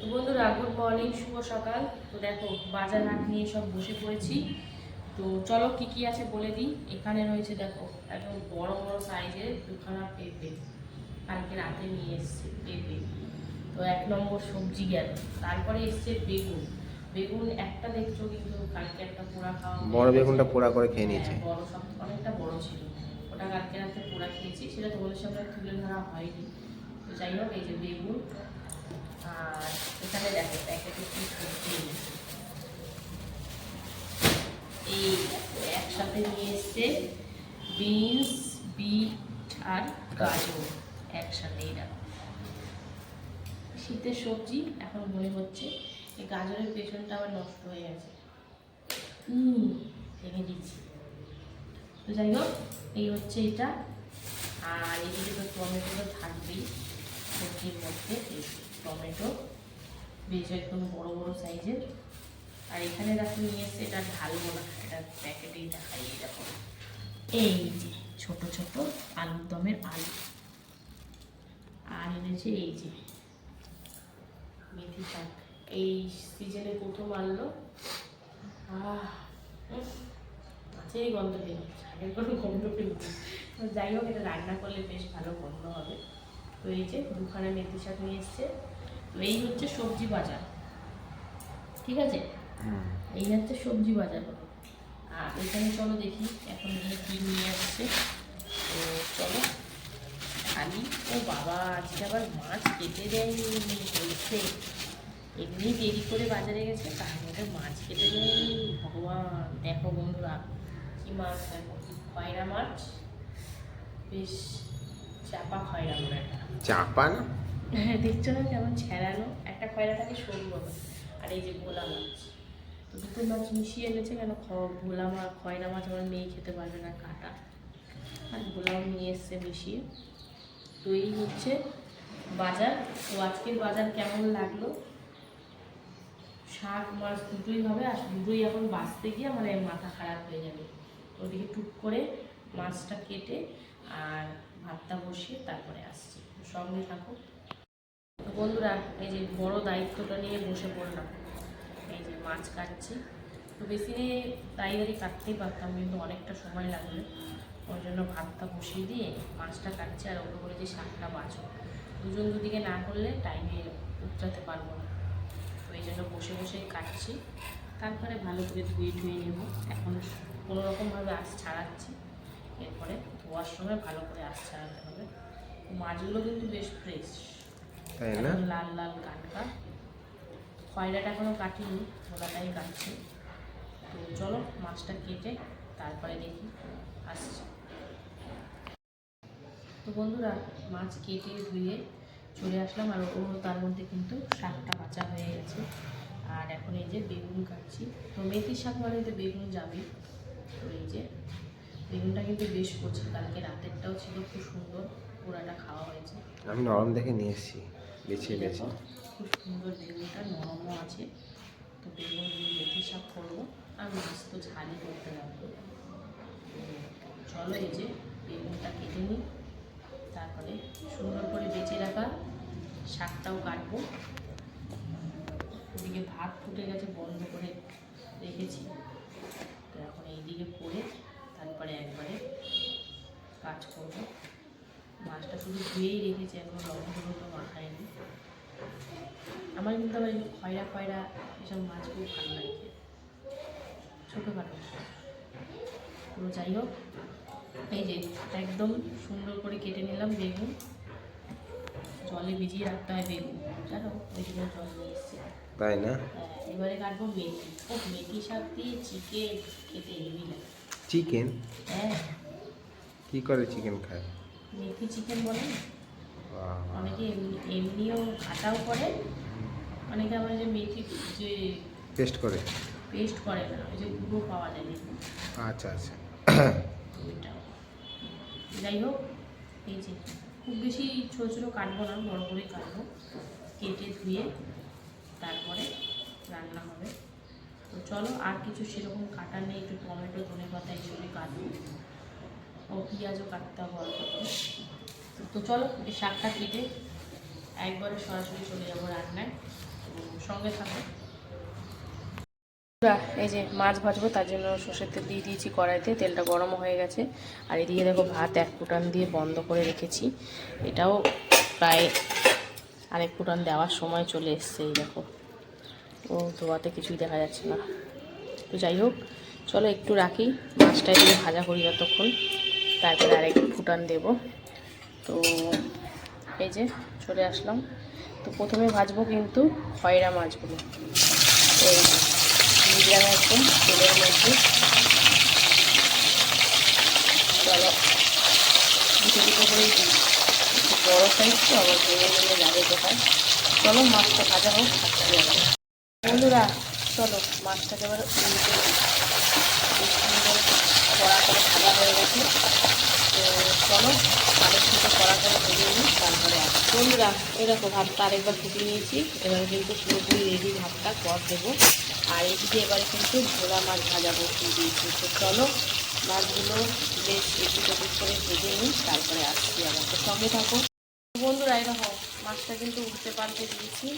তো বন্ধুরা good morning শুভ সকাল। তো দেখো বাজার হাট নিয়ে সব বসে পড়েছি। তো চলো কি কি আছে বলে দিই। এখানে রয়েছে দেখো একদম বড় বড় সাইজের দুখানা পেঁপে। কালকে রাতে নিয়ে এসছে পেঁপে। তো এক নম্বর সবজি গেল। তারপরে এসছে বেগুন। বেগুন একটা দেখছ কিন্তু কালকে একটা পোড়া খাওয়া বড় বেগুনটা পোড়া করে খেয়ে নিয়েছে। হ্যাঁ, বড় সব অনেকটা বড় ছিল। ওটা কালকে রাতে পোড়া খেয়েছি সেটা তোমাদের সামনে তুলে ধরা হয়নি। তো যাই হোক এই যে বেগুন। আর এখানে দেখো প্যাকেটে কি সবজি এই একসাথে নিয়ে এসছে বিনস বিট আর গাজর একসাথে এই দেখো। শীতের সবজি এখন মনে হচ্ছে এই গাজরের পেছনটা আবার নষ্ট হয়ে গেছে। হুম ভেঙে দিচ্ছি তো যাই হোক এই হচ্ছে এটা। আর এদিকে তো টমেটো তো থাকবেই সবজির মধ্যে এই টমেটো বেশ একদম বড় বড় সাইজের। আর এখানে দেখো নিয়ে এসে এটা ঢালবো না, এটা প্যাকেটেই দেখাই এই দেখো। এই যে ছোট ছোট আলুর দমের আলু। আর এনেছে এই যে মেথি শাক। এই সিজনে প্রথম আনলো। মাছেরই গন্ধ পেল শাকের কোনো গন্ধ পেল যাই হোক, এটা রান্না করলে বেশ ভালো গন্ধ হবে। তো এই যে দুখানা মেথি শাক নিয়ে এসছে। তো এই হচ্ছে সবজি বাজার। ঠিক আছে? এই হচ্ছে সবজি বাজার। আর এখানে চলো দেখি এখন নিয়ে কি নিয়ে আসছে। তো চলো খালি। ও বাবা আজকে আবার মাছ কেটে দেয়নি বলছে। এমনি দেরি করে বাজারে গেছে তার মধ্যে মাছ কেটে দেয়নি। ভগবান দেখো বন্ধুরা কি মাছ দেখো পায়রা মাছ। বেশ। চাপা খয়রা একটা। চাপা না? হ্যাঁ দেখছ না কেমন ছেড়ানো একটা খয়রাটাকে সরু হবে আর এই যে ভোলা মাছ। দুটো মাছ মিশিয়ে এনেছে কেন? ভোলা মাছ খয়রা মাছ আমার মেয়ে খেতে পারবে না কাটা। আর ভোলাও নিয়ে এসছে মিশিয়ে। তো এই হচ্ছে বাজার। তো আজকের বাজার কেমন লাগল? শাক মাছ দুটোই হবে। আর দুটোই এখন বাঁচতে গিয়ে আমার মাথা খারাপ হয়ে যাবে। ওদিকে টুক করে মাছটা কেটে আর ভাতটা বসিয়ে তারপরে আসছি। সঙ্গে থাকো। তো বন্ধুরা, এই যে বড় দায়িত্বটা নিয়ে বসে পড়লাম। এই যে মাছ কাটছি। তো বেশি তাড়াতাড়ি কাটতেই পারতাম, কিন্তু অনেকটা সময় লাগবে ওই জন্য ভাতটা বসিয়ে দিয়ে মাছটা কাটছি আর ওকে বলে যে শাকটা বাঁচো দুজন দুদিকে না করলে টাইমে উতরাতে পারব না। তো এই জন্য বসে বসেই কাটছি। তারপরে ভালো করে ধুয়ে ধুয়ে নেব। এখন কোনো রকমভাবে আঁশ ছাড়াচ্ছি। এরপরে ধোয়ার সময় ভালো করে আঁশ ছাড়াতে হবে মাছগুলো কিন্তু বেশ ফ্রেশ তাই না? লাল লাল কাটকা খয়রাটা এখনও কাটিনি ভোলাটাই কাটছি। তো চলো মাছটা কেটে তারপরে দেখি আসছি। তো বন্ধুরা মাছ কেটে ধুয়ে চলে আসলাম আর ও তার মধ্যে কিন্তু শাকটা কাঁচা হয়ে গেছে। আর এখন এই যে বেগুন কাটছি। তো মেথি শাক মানে তো বেগুন যাবে তো এই যে বেগুনটা কিন্তু বেশ করছে। কালকে রাতেরটাও ছিল খুব সুন্দর পোড়াটা খাওয়া হয়েছে। আমি নরম দেখে নিয়ে এসেছি বেছে বেছে। খুব সুন্দর বেগুনটা নরমও আছে। তো বেগুন দিয়ে মেথি শাক করব আর মাছ তো ঝালই করতে লাগবে। চলো এই যে বেগুনটা কেটে নিই তারপরে সুন্দর করে বেঁচে রাখা শাকটাও কাটবো। ওদিকে ভাত ফুটে গেছে বন্ধ করে রেখেছি। তো এখন এইদিকে করে তারপরে একবারে কাজ করব। মাছটা শুধু ধুয়েই রেখেছি এখন লবণ হলুদও মাখায়নি আমার কিন্তু আবার এই খয়রা খয়রা এসব মাছ খুব ভালো লাগে। ছোটোখাটো। তো যাই হোক এই যে একদম সুন্দর করে কেটে নিলাম বেগুন। জলে ভিজিয়ে রাখতে হয় বেগুন। জানো ওই জন্য জল নিয়ে এসেছি। তাই না? হ্যাঁ, এবারে কাটবো মেথি। ও মেথি শাক দিয়ে চিকেন খেতে হেবি লাগে। চিকেন হ্যাঁ। কি করে চিকেন খায়? মেথি চিকেন বলে। অনেকে এমনি- এমনিও কাটাও করে। অনেকে আবার যে মেথি যে টেস্ট করে? পেস্ট করে না ওই যে গুঁড়ো পাওয়া যায় দেখুন। আচ্ছা আচ্ছা। যাই হোক এই যে খুব বেশি ছোটো ছোটো কাটবো না বড় করেই কাটবো। কেটে ধুয়ে তারপরে রান্না হবে। তো চলো, আর কিছু সেরকম কাটার নেই, একটু টমেটো, ধনে পাতা এইসবই কাটবো। ও পেঁয়াজও কাটতে হবে অল্প। তো চলো শাকটা কেটে একবারে সরাসরি চলে যাব রান্নায়। সঙ্গে থাকো। এই যে মাছ ভাজবো, তার জন্য সর্ষের তেল দিয়ে দিয়েছি কড়াইতে। তেলটা গরম হয়ে গেছে। আর এদিকে দেখো ভাত এক ফুটান দিয়ে বন্ধ করে রেখেছি। এটাও প্রায় আরেক ফুটান দেওয়ার সময় চলে এসছে, এই দেখো। ও ধোয়াতে কিছুই দেখা যাচ্ছে না। তো যাই হোক, চলো একটু রাখি। মাছটা দিয়ে ভাজা করি যতক্ষণ। তারপরে আরেক ফুটান দেব। তো এই যে চলে আসলাম। তো প্রথমে ভাজবো কিন্তু খয়রা মাছগুলো। এই মিডিয়াম তেলের মধ্যে। চলো বড়ো সাইজ তো, আবার ভেঙে ভেঙে কোথায়? চলো মাছটা ভাজা হোক বন্ধুরা, চলো মাছটাকে এবার উল্টে। সুন্দর কড়া করে ভাজা হয়ে গেছে। তো চলো আরেক থেকে কড়া করে ভেজে নিই, তারপরে বন্ধুরা, এরকম ভাতটা আরেকবার ফুটিয়ে নিয়েছি। এবার কিন্তু পুরোপুরি রেডি ভাতটা পর দেবো। আর এদিকে এবারে কিন্তু ভোলা মাছ ভাজা বসিয়ে দিয়েছি। তো চলো, মাছগুলো বেশ একটু চব্বিশ করে ভেজে নিই, তারপরে আসছি আবার। তো সঙ্গে থাকো। বন্ধুরা, এরকম মাছটা কিন্তু উঠতে পাল্টে দিয়েছি।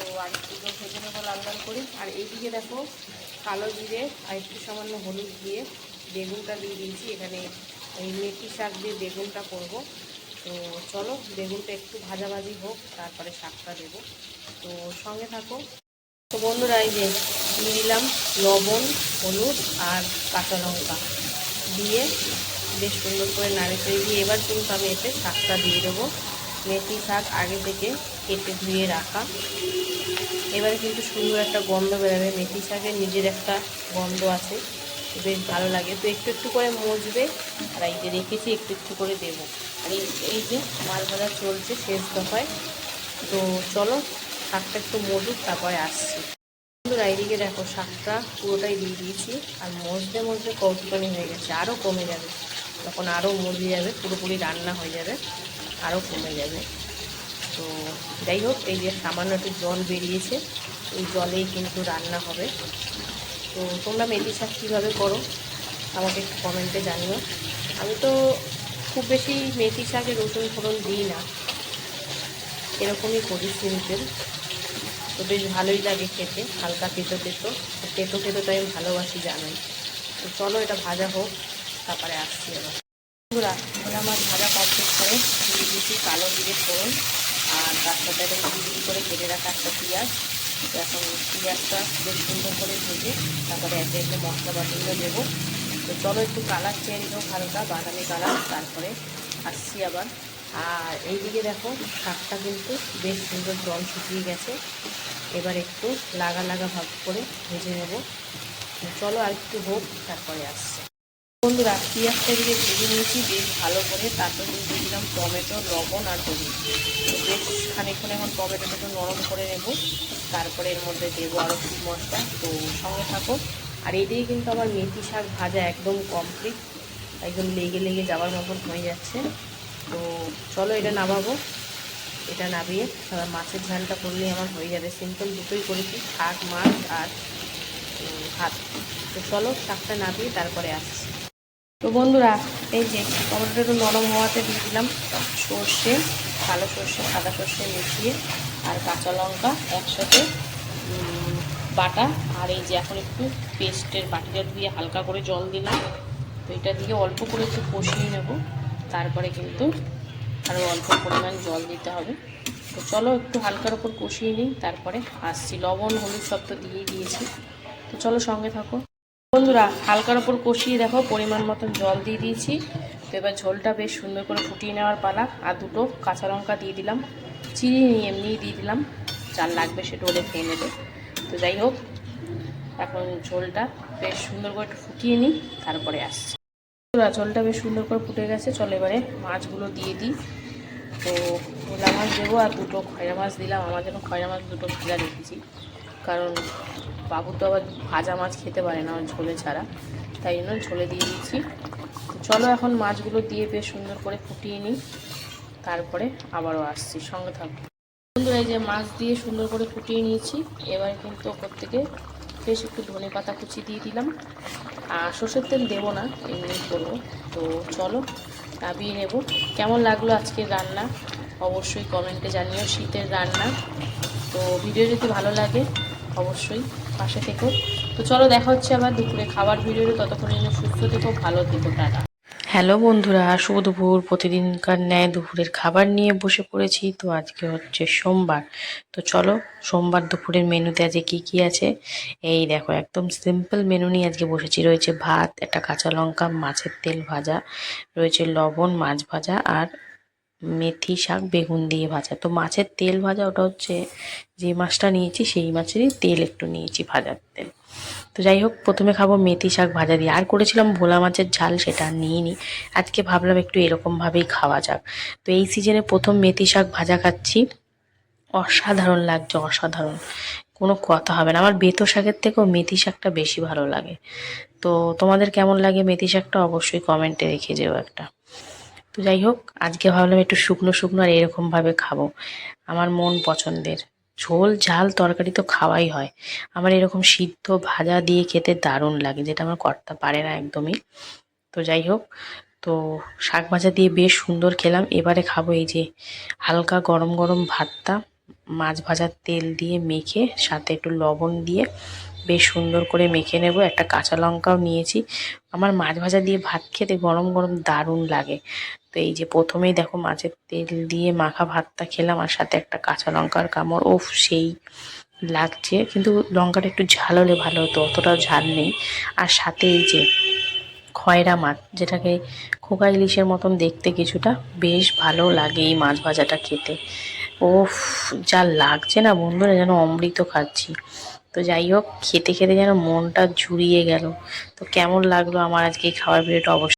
তো আর একটু ভেজে নেব, লাল লাল করে। আর এইদিকে দেখো, কালো জিরে আর একটু সামান্য হলুদ দিয়ে বেগুনটা দিয়ে দিয়েছি। এখানে এই মেথি শাক দিয়ে বেগুনটা করব। তো চলো, বেগুনটা একটু ভাজাভাজি হোক, তারপরে শাকটা দেবো। তো সঙ্গে থাকো। তো বন্ধুরা, এই যে দিয়ে দিলাম লবণ, হলুদ আর কাঁচা লঙ্কা দিয়ে বেশ সুন্দর করে নাড়ে দিয়ে এবার কিন্তু আমি এতে শাকটা দিয়ে দেবো। মেথি শাক আগে থেকে কেটে ধুয়ে রাখা। এবারে কিন্তু সুন্দর একটা গন্ধ বেরোবে। মেথি শাকের নিজের একটা গন্ধ আছে। বেশ ভালো লাগে। তো একটু একটু করে মজবে। আর এই যে রেখেছি, একটু একটু করে দেবো। আর এই যে মাল ভাজা চলছে শেষ দফায়। তো চলো শাকটা একটু মজুক, তারপরে আসছি। বন্ধুরা, এইদিকে দেখো শাকটা পুরোটাই দিয়ে দিয়েছি। আর মজতে মজতে কৌতুকানি হয়ে গেছে। আরও কমে যাবে। তখন আরও মজে যাবে, পুরোপুরি রান্না হয়ে যাবে। আরও কমে যাবে। তো যাই হোক, এই যে সামান্য একটু জল বেরিয়েছে, এই জলেই কিন্তু রান্না হবে। তো তোমরা মেথি শাক কীভাবে করো? আমাকে একটু কমেন্টে জানিও। আমি তো খুব বেশি মেথি শাকে রসুন ফোড়ন দিই না। এরকমই করি সিম্পল তো বেশ ভালোই লাগে খেতে, হালকা তেতো তেতো। তেতো তেতো তো আমি ভালোবাসি, জানাই। তো চলো, এটা ভাজা হোক, তারপরে আসছি এবার বন্ধুরা ভোলা মাছ ভাজা কমপ্লিট করে দিয়ে দিয়েছি কালো জিরে ফোড়ন আর তার সাথে করে কেটে রাখা একটা পেঁয়াজ। এখন পেঁয়াজটা বেশ সুন্দর করে ভেজে তারপরে একে একে মশলা বাটিগুলো দেবো। তো চলো একটু কালার চেঞ্জ হোক হালকা, বাদামি কালার, তারপরে আসছি আবার। আর এইদিকে দেখো, শাকটা কিন্তু বেশ সুন্দর জল শুকিয়ে গেছে। এবার একটু লাগা লাগা ভাব করে ভেজে নেব। চলো আর একটু হোক, তারপরে আসছে। বন্ধুরা, পেঁয়াজটা এদিকে ভেজে নিয়েছি, বেশ ভালো করে। তারপর দিয়ে দিলাম টমেটো, লবণ আর হলুদ। বেশ খানিকক্ষণ এখন টমেটোটা একটু নরম করে নেব। তারপরে এর মধ্যে দেবো আরও কিছু মশলা। তো সঙ্গে থাকো। আর এদিকে কিন্তু আমার মেথি শাক ভাজা একদম কমপ্লিট একদম লেগে লেগে যাওয়ার মতন হয়ে যাচ্ছে। তো চলো এটা নামাবো। এটা নামিয়ে মাছের ঝালটা করলেই আমার হয়ে যাবে। সিম্পল দুটোই করেছি, শাক, মাছ আর ভাত। তো চলো শাকটা নামিয়ে তারপরে আসছি। তো বন্ধুরা, এই যে টমেটোটা একটু নরম হওয়াতে দিয়ে দিলাম সর্ষে, কালো সর্ষে, সাদা সর্ষে মিশিয়ে আর কাঁচা লঙ্কা একসাথে বাটা আর এই যে এখন একটু পেস্টের বাটিটা দিয়ে হালকা করে জল দিলাম। তো এটা দিয়ে অল্প করে একটু কষিয়ে নেব। তারপরে কিন্তু আরও অল্প পরিমাণ জল দিতে হবে। তো চলো একটু হালকার ওপর কষিয়ে নিই। তারপরে আসছি। লবণ, হলুদ সব তো দিয়েই দিয়েছি। তো চলো সঙ্গে থাকো। বন্ধুরা হালকার ওপর কষিয়ে দেখো পরিমাণ মতন জল দিয়ে দিয়েছি। তো এবার ঝোলটা বেশ সুন্দর করে ফুটিয়ে নেওয়ার পালা। আর দুটো কাঁচা লঙ্কা দিয়ে দিলাম। চিনি নিয়ে এমনিই দিয়ে দিলাম। চাল লাগবে সে ডোলে খেয়ে নেবে। তো যাই হোক এখন ঝোলটা বেশ সুন্দর করে ফুটিয়ে নিই তারপরে আসছি। বন্ধুরা, ঝোলটা বেশ সুন্দর করে ফুটে গেছে। চলো এবারে মাছগুলো দিয়ে দিই। তো ভোলা মাছ দেবো আর দুটো খয়রা মাছ দিলাম। আমার জন্য খয়রা মাছ দুটো ভাজা রেখেছি। কারণ বাবু তো আবার ভাজা মাছ খেতে পারে না ঝোলে ছাড়া। তাই জন্য ঝোলে দিয়ে দিচ্ছি। চলো এখন মাছগুলো দিয়ে বেশ সুন্দর করে ফুটিয়ে নিই। তারপরে আবারও আসছি, সঙ্গে থাকব বন্ধুরা, এই যে মাছ দিয়ে সুন্দর করে ফুটিয়ে নিয়েছি। এবার কিন্তু ওপর থেকে বেশ একটু ধনে পাতা কুচি দিয়ে দিলাম। আর সর্ষের তেল দেবো না, এমনি করব। তো চলো নামিয়ে নেব। কেমন লাগল আজকের রান্না? অবশ্যই কমেন্টে জানিও শীতের রান্না। তো ভিডিও যদি ভালো লাগে অবশ্যই, পাশে থেকো। তো চলো, দেখা হচ্ছে আবার দুপুরে খাবার ভিডিওতে। ততক্ষণের জন্য সুস্থ থেকো, ভালো থেকো, টাটা। হ্যালো বন্ধুরা, শুভ দুপুর। প্রতিদিনকার ন্যায় দুপুরের খাবার নিয়ে বসে পড়েছি। তো আজকে হচ্ছে সোমবার। তো চলো, সোমবার দুপুরের মেনুতে আজকে কি কি আছে? এই দেখো, একদম সিম্পল মেনু নিয়ে আজকে বসেছি। রয়েছে ভাত, একটা কাঁচা লঙ্কা, মাছের তেল ভাজা, রয়েছে লবণ, মাছ ভাজা, আর মেথি শাক, বেগুন দিয়ে ভাজা। তো মাছের তেল ভাজা ওটা হচ্ছে যে মাছটা নিয়েছি, সেই মাছেরই তেল একটু নিয়েছি ভাজার তেল। তো যাই হোক, প্রথমে খাব মেথি শাক ভাজা দিয়ে। আর করেছিলাম ভোলা মাছের ঝাল, সেটা নিইনি। আজকে ভাবলাম একটু এরকমভাবেই খাওয়া যাক। তো এই সিজনে প্রথম মেথি শাক ভাজা খাচ্ছি। অসাধারণ লাগছে, অসাধারণ। কোনো কথা হবে না। আমার বেতো শাকের থেকেও মেথি শাকটা বেশি ভালো লাগে। তো তোমাদের কেমন লাগে মেথি শাকটা? অবশ্যই কমেন্টে রেখে যেও একটা। তো যাই হোক, আজকে ভাবলাম একটু শুকনো শুকনো আর এরকমভাবে খাব। আমার মন পছন্দের। ঝোল, ঝাল, তরকারি তো খাওয়াই হয়। আমার এরকম সিদ্ধ ভাজা দিয়ে খেতে দারুণ লাগে, যেটা আমার কর্তা পারে না একদমই। তো যাই হোক, তো শাক ভাজা দিয়ে বেশ সুন্দর খেলাম। এবারে খাব এই যে হালকা গরম গরম ভাতটা। মাছ ভাজার তেল দিয়ে মেখে, সাথে একটু লবণ দিয়ে বেশ সুন্দর করে মেখে নেব। একটা কাঁচা লঙ্কাও নিয়েছি। আমার মাছ ভাজা দিয়ে ভাত খেতে গরম গরম দারুণ লাগে। তো এই যে প্রথমেই দেখো মাছের তেল দিয়ে মাখা ভাতটা খেলাম আর সাথে একটা কাঁচা লঙ্কার কামড়। ওফ, সেই লাগছে। কিন্তু লঙ্কাটা একটু ঝাল হলে ভালো হতো, অতটাও ঝাল নেই। আর সাথে এই যে খয়রা মাছ, যেটাকে খোকা ইলিশের মতন দেখতে কিছুটা, বেশ ভালো লাগে এই মাছ ভাজাটা খেতে। ওফ, যা লাগছে না বন্ধুরা, যেন অমৃত খাচ্ছি। তো যাই হোক, খেতে খেতে যেন মনটা জুড়িয়ে গেল। তো কেমন লাগল আমার আজকে এই খাবার ভিডিওটা অবশ্যই